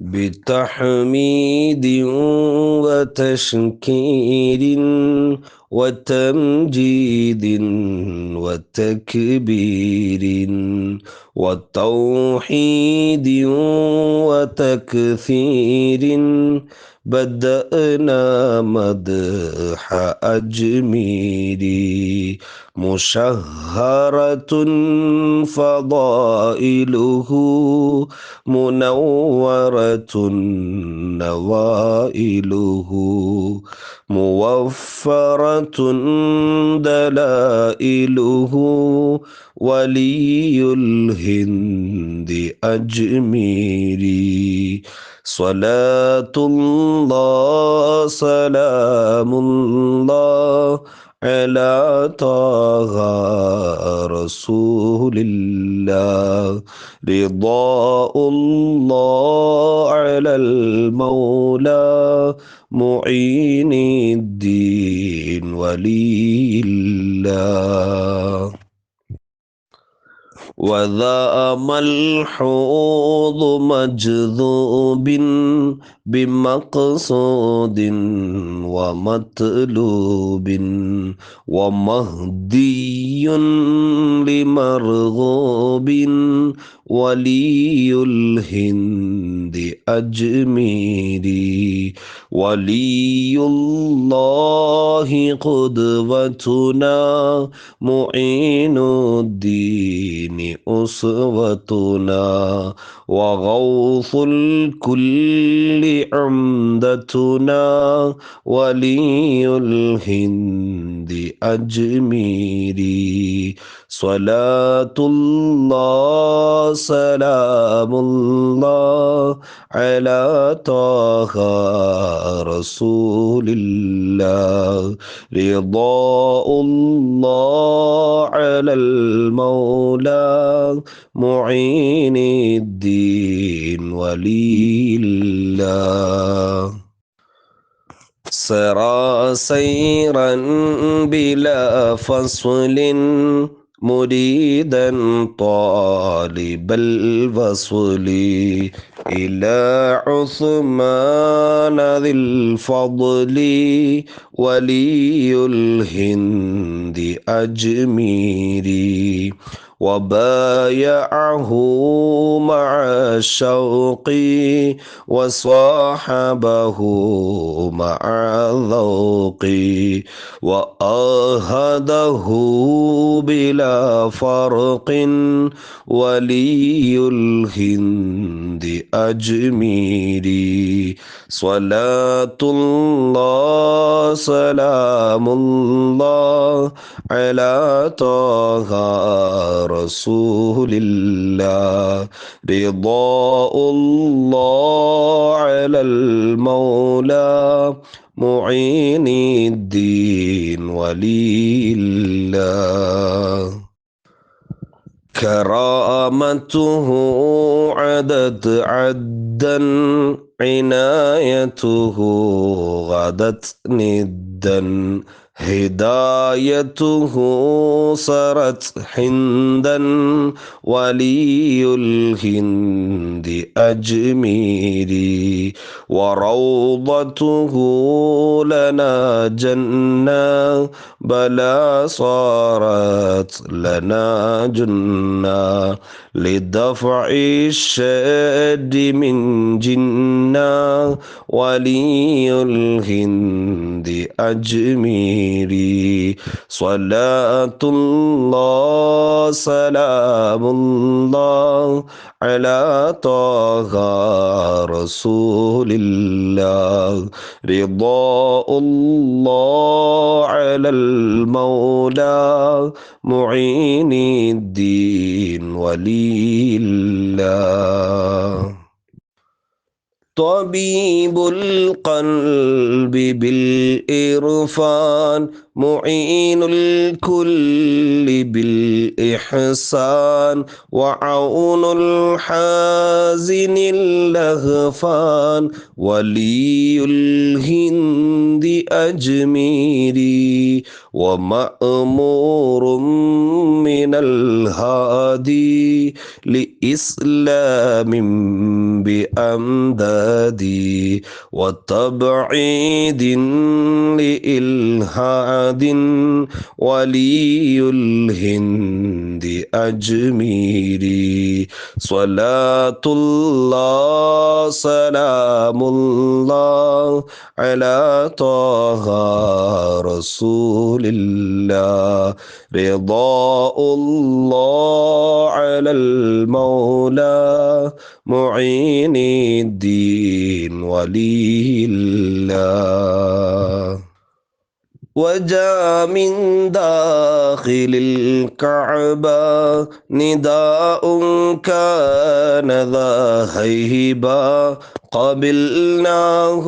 بتحميد وتشكير وتمجيد وتكبير وتوحيد وتكثير. بدأنا مدح أجميري مشهرة فضائله منورة نوائله موفرة دلائله ولي الهند أجميري. صلاة الله سلام الله. على طه رسول الله. رضاء الله على المولى. معين الدين ولي الله. وذا ملحوظ مجذوب بمقصود ومطلوب ومهدي لمرغوب ولي الهند أجميري ولي الله قدوتنا معين الدين أسوتنا وغوث الكل عمدتنا ولي الهند أجميري. صلاة الله سلام الله على طه رسول الله. رضاء الله على المولى معين الدين ولي الله سرى سيرا بلا فصل مريدا طالب الوصل إلى عثمان ذي الفضل ولي الهند أجميري وبايعه مع الشوق وصاحبه مع ذوق وآهده بلا فرق ولي الهند أجميري صلاة الله سلام الله على طه رسول الله رضاء الله على المولى. معين الدين ولي الله كرامته عدد عدا. عنايته غدت ندا. هدايته صارت حندا ولي الهند أجميري وروضته لنا جنة بلا صارت لنا جنة. لدفع الشد من جنة ولي الهند أجميري. صلاة الله سلام الله على طه رسول الله. رضاء الله على المولى معين الدين ولي الله. طبيب القلب بالإرفان. معين الكل بالإحسان وعون الحازن اللهفان ولي الهند أجميري ومأمور من الهادي لإسلام بأمدادي وتبعيد لإلهاد ولي الهند أجميري صلاة الله سلام الله على طه رسول الله. رضاء الله على المولى معين الدين ولي الله. وجاء من داخل الكعبة نداء كان ذا هيبة. قبلناه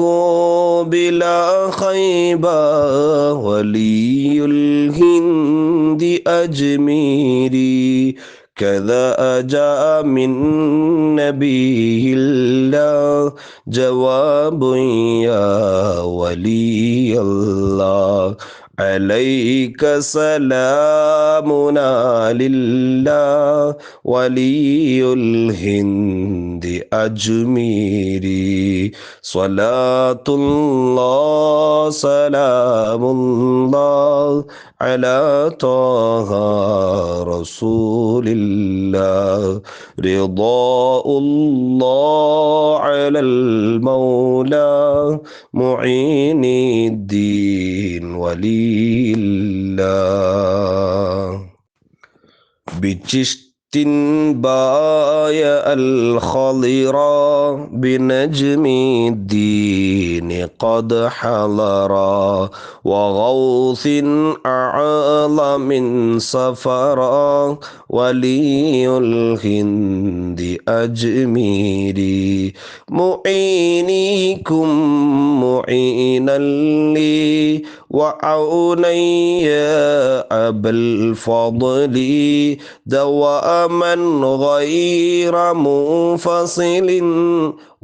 بلا خيبة ولي الهند أجميري. كذا جاء من نبي الله جواب يا ولي الله. عليك سلامنا لله ولي الهند أجميري. صلاة الله سلام الله على طه رسول الله. رضاء الله على المولى معين الدين ولي الله بجشت بايا الخضرا بنجم الدين قد حضرا وغوث أعلى من سفرا ولي الهند أجميري معينيكم معينا لي وعوني يا أبا الفضل دواما غير منفصل.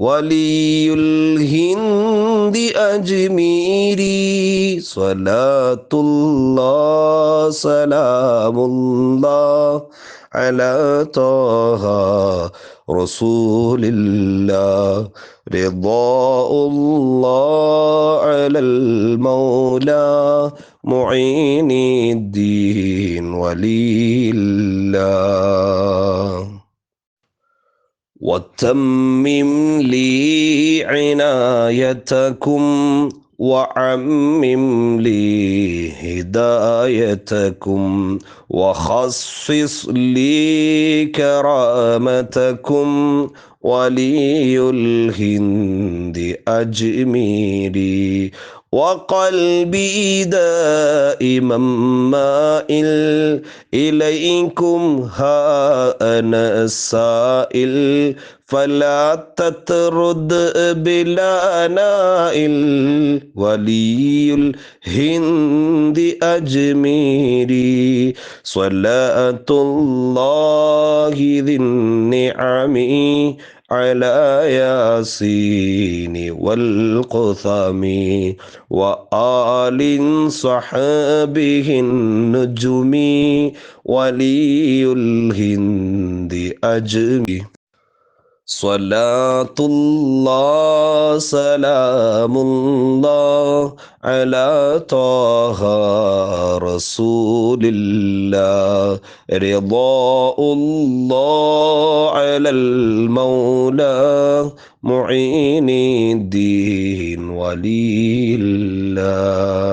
ولي الهند أجميري صلاة الله سلام الله على طه رسول الله. رضاء الله على المولى معين الدين ولي الله. وتمم لي عنايتكم وعمم لي هدايتكم وخصص لي كرامتكم ولي الهند أجميري وقلبي دائما مائل إليكم ها أنا السائل. فلا تترد بلا نائل. ولي الهند أجميري. صلاة الله ذي النعم. على ياسين والقثم وآل صحابه النجم ولي الهند أجمي صلاة الله سلام الله على طه رسول الله رضاء الله على المولى معين الدين ولي الله.